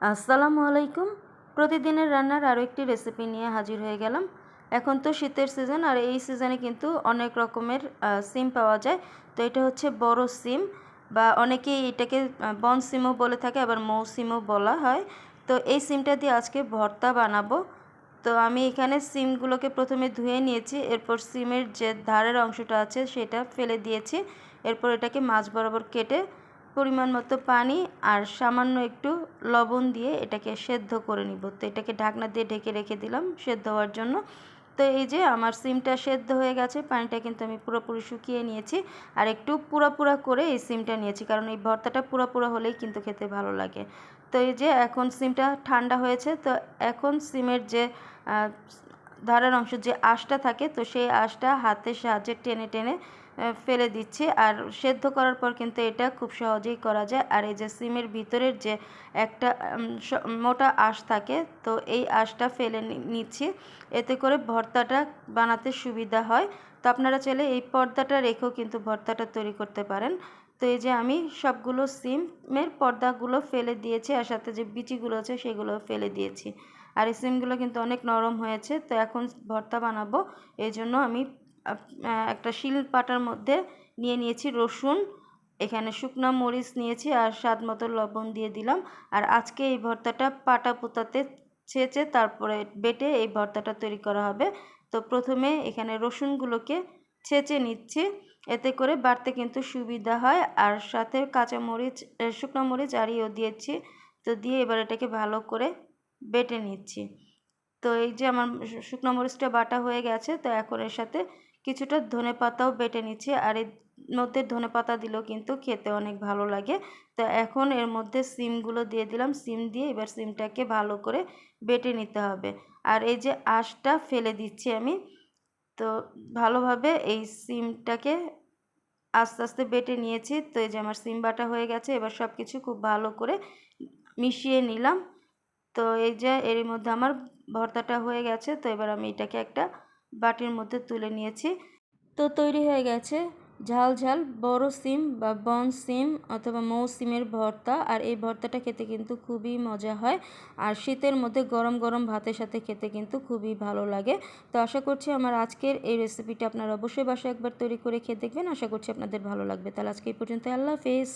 আসসালামু আলাইকুম। প্রতিদিনের রান্নার আরও একটি রেসিপি নিয়ে হাজির হয়ে গেলাম। এখন তো শীতের সিজন আর এই সিজনে কিন্তু অনেক রকমের সিম পাওয়া যায়। তো এটা হচ্ছে বড় সিম বা অনেকেই এটাকে বন সিমও বলে থাকে, আবার মৌ সিমও বলা হয়। তো এই সিমটা দিয়ে আজকে ভর্তা বানাবো। তো আমি এখানে সিমগুলোকে প্রথমে ধুয়ে নিয়েছি। এরপর সিমের যে ধারের অংশটা আছে সেটা ফেলে দিয়েছি। এরপর এটাকে মাছ বরাবর কেটে পরিমাণ মতো পানি আর সামান্য একটু লবণ দিয়ে এটাকে সেদ্ধ করে নিব। তো এটাকে ঢাকনা দিয়ে ঢেকে রেখে দিলাম সেদ্ধ হওয়ার জন্য। তো এই যে আমার সিমটা সেদ্ধ হয়ে গেছে, পানিটা কিন্তু আমি পুরোপুরি শুকিয়ে নিয়েছি। আর একটু পুরা পুরা করে এই সিমটা নিয়েছি, কারণ এই ভর্তাটা পুরা পুরা হলেই কিন্তু খেতে ভালো লাগে। তো এই যে এখন সিমটা ঠান্ডা হয়েছে, তো এখন সিমের যে ধারের অংশ যে আঁশটা থাকে, তো সেই আঁশটা হাতের সাহায্যে টেনে টেনে ফেলে দিচ্ছি। আর সেদ্ধ করার পর কিন্তু এটা খুব সহজেই করা যায়। আর এই যে সিমের ভিতরের যে একটা মোটা আঁশ থাকে, তো এই আঁশটা ফেলে নিচ্ছি। এতে করে ভর্তাটা বানাতে সুবিধা হয়। তো আপনারা চাইলে এই পর্দাটা রেখেও কিন্তু ভর্তাটা তৈরি করতে পারেন। তো এই যে আমি সবগুলো সিমের পর্দাগুলো ফেলে দিয়েছি, আর সাথে যে বিচিগুলো আছে সেগুলো ফেলে দিয়েছি। আর এই সিমগুলো কিন্তু অনেক নরম হয়েছে, তো এখন ভর্তা বানাবো। এই জন্য আমি একটা শিল পাটার মধ্যে নিয়ে নিয়েছি রসুন, এখানে শুকনো মরিচ নিয়েছি আর স্বাদ মতো লবণ দিয়ে দিলাম। আর আজকে এই ভর্তাটা পাটা পুতাতে ছেঁচে তারপরে বেটে এই ভর্তাটা তৈরি করা হবে। তো প্রথমে এখানে রসুনগুলোকে ছেঁচে নিচ্ছি। এতে করে বাড়তে কিন্তু সুবিধা হয়। আর সাথে কাঁচা মরিচ শুকনো মরিচ আর ইয়েও দিয়েছি। তো দিয়ে এবার এটাকে ভালো করে বেটে নিচ্ছি। তো এই যে আমার শুকনো মরিচটা বাটা হয়ে গেছে, তো এখন এর সাথে কিছুটা ধনে পাতাও বেটে নিচ্ছি। আর এর মধ্যে ধনে পাতা দিলেও কিন্তু খেতে অনেক ভালো লাগে। তো এখন এর মধ্যে সিমগুলো দিয়ে দিলাম। সিম দিয়ে এবার সিমটাকে ভালো করে বেটে নিতে হবে। আর এই যে আঁশটা ফেলে দিচ্ছি আমি, তো ভালোভাবে এই সিমটাকে আস্তে আস্তে বেটে নিয়েছি। তো এই যে আমার সিম বাটা হয়ে গেছে, এবার সব কিছু খুব ভালো করে মিশিয়ে নিলাম। তো এই যে এরই মধ্যে আমার ভর্তাটা হয়ে গেছে, তো এবার আমি এটাকে একটা বাটির মধ্যে তুলে নিয়েছি। তো তৈরি হয়ে গেছে ঝাল ঝাল বড় সিম বা বন সিম অথবা মৌ সিমের ভর্তা। আর এই ভর্তাটা খেতে কিন্তু খুবই মজা হয়। আর শীতের মধ্যে গরম গরম ভাতের সাথে খেতে কিন্তু খুবই ভালো লাগে। তো আশা করছি আমার আজকের এই রেসিপিটা আপনারা অবশ্যই বাসায় একবার তৈরি করে খেয়ে দেখবেন। আশা করছি আপনাদের ভালো লাগবে। তাহলে আজকে এই পর্যন্ত আল্লাহ হাফেজ।